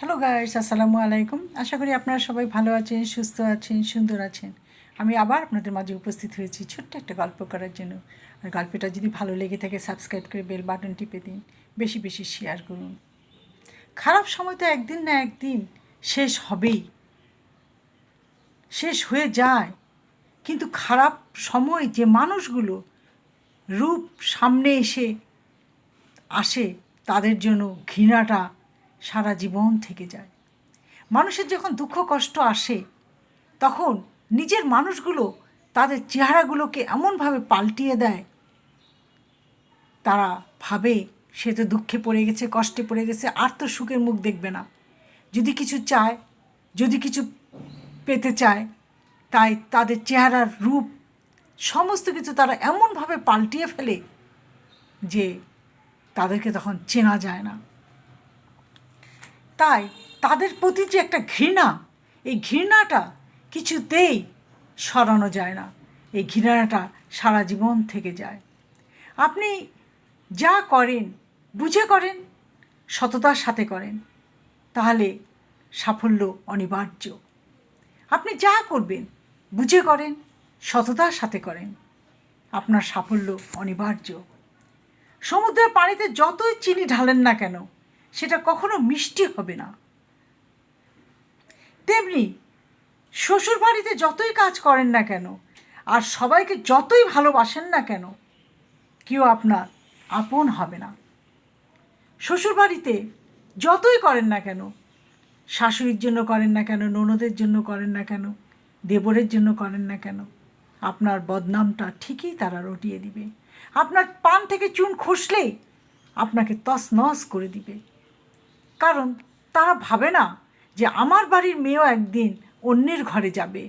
Hello guys আসসালামু আলাইকুম আশা করি আপনারা সবাই ভালো আছেন, সুস্থ আছেন, সুন্দর আছেন। আমি আবার আপনাদের মাঝে উপস্থিত হয়েছি ছোট্ট একটা গল্প করার জন্য। আর গল্পটা যদি ভালো লেগে থাকে সাবস্ক্রাইব করে বেল বাটন টিপে দিন। বেশি বেশি শেয়ার করুন। খারাপ সময় তো একদিন না একদিন শেষ হবেই। শেষ হয়ে যায়। কিন্তু খারাপ সময় যে মানুষগুলো রূপ সামনে এসে আসে, তাদের জন্য ঘৃণাটা সারা জীবন থেকে যায়। মানুষের যখন দুঃখ, কষ্ট আসে, তখন নিজের মানুষগুলো তাদের চেহারাগুলোকে এমনভাবে পাল্টিয়ে দেয়। তারা ভাবে, সে তো দুঃখে পড়ে গেছে, কষ্টে পড়ে গেছে, আর তো সুখের মুখ দেখবে না। যদি কিছু চায়, যদি কিছু পেতে চায়, তাই তাদের চেহারার রূপ, সমস্ত কিছু তারা এমনভাবে পাল্টিয়ে ফেলে যে তাদেরকে তখন চেনা যায় না। তাই তাদের প্রতি যে একটা ঘৃণা, এই ঘৃণাটা কিছুতেই সরানো যায় না। এই ঘৃণাটা সারা জীবন থেকে যায়। আপনি যা করেন, বুঝে করেন, সততার সাথে করেন, তাহলে সাফল্য অনিবার্য। আপনি যা করবেন, বুঝে করেন, সততার সাথে করেন, আপনার সাফল্য অনিবার্য। সমুদ্রের পানিতে যতই চিনি ঢালেন না কেন সেটা কখনো মিষ্টি হবে না। তেমনি শ্বশুর বাড়িতে যতই কাজ করেন না কেন, আর সবাইকে যতই ভালোবাসেন না কেন, কেউ আপনার আপন হবে না। শ্বশুর বাড়িতে যতই করেন না কেন, শাশুড়ির জন্য করেন না কেন, ননদের জন্য করেন না কেন, দেবরের জন্য করেন না কেন, আপনার বদনামটা ঠিকই তারা রটিয়ে দিবে। আপনার পান থেকে চুন খসলেই আপনাকে তস নস করে দিবে। কারণ তারা ভাবে না যে আমার বাড়ির মেয়েও একদিন অন্যের ঘরে যাবে।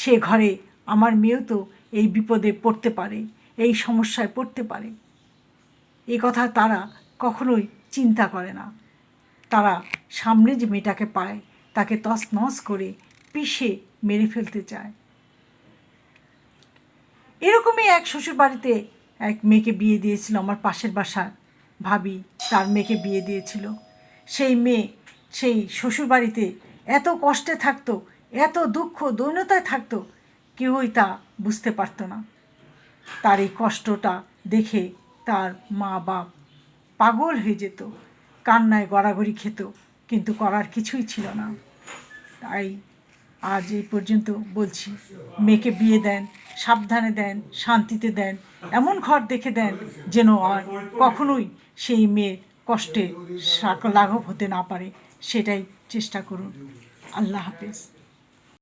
সে ঘরে আমার মেয়েও তো এই বিপদে পড়তে পারে, এই সমস্যায় পড়তে পারে। এই কথা তারা কখনোই চিন্তা করে না। তারা সামনে যে মেয়েটাকে পায়, তাকে তস নস করে পিষে মেরে ফেলতে চায়। এরকমই এক শ্বশুর বাড়িতে এক মেয়েকে বিয়ে দিয়েছিল আমার পাশের বাসার ভাবি, তার মেয়েকে বিয়ে দিয়েছিল। সেই মেয়ে, সেই শ্বশুরবাড়িতে এত কষ্টে থাকতো, এত দুঃখ দৈন্যতায় থাকতো, কেউই তা বুঝতে পারতো না। তার এই কষ্টটা দেখে তার মা বাপ পাগল হয়ে যেত, কান্নায় গড়াগড়ি খেত, কিন্তু করার কিছুই ছিল না। তাই আজ এই পর্যন্ত বলছি, মেয়েকে বিয়ে দেন, সাবধানে দেন, শান্তিতে দেন, এমন ঘর দেখে দেন যেন আর কখনোই সেই মেয়ের কষ্টে লাঘব হতে না পারে সেটাই চেষ্টা করুন। আল্লাহ হাফেজ।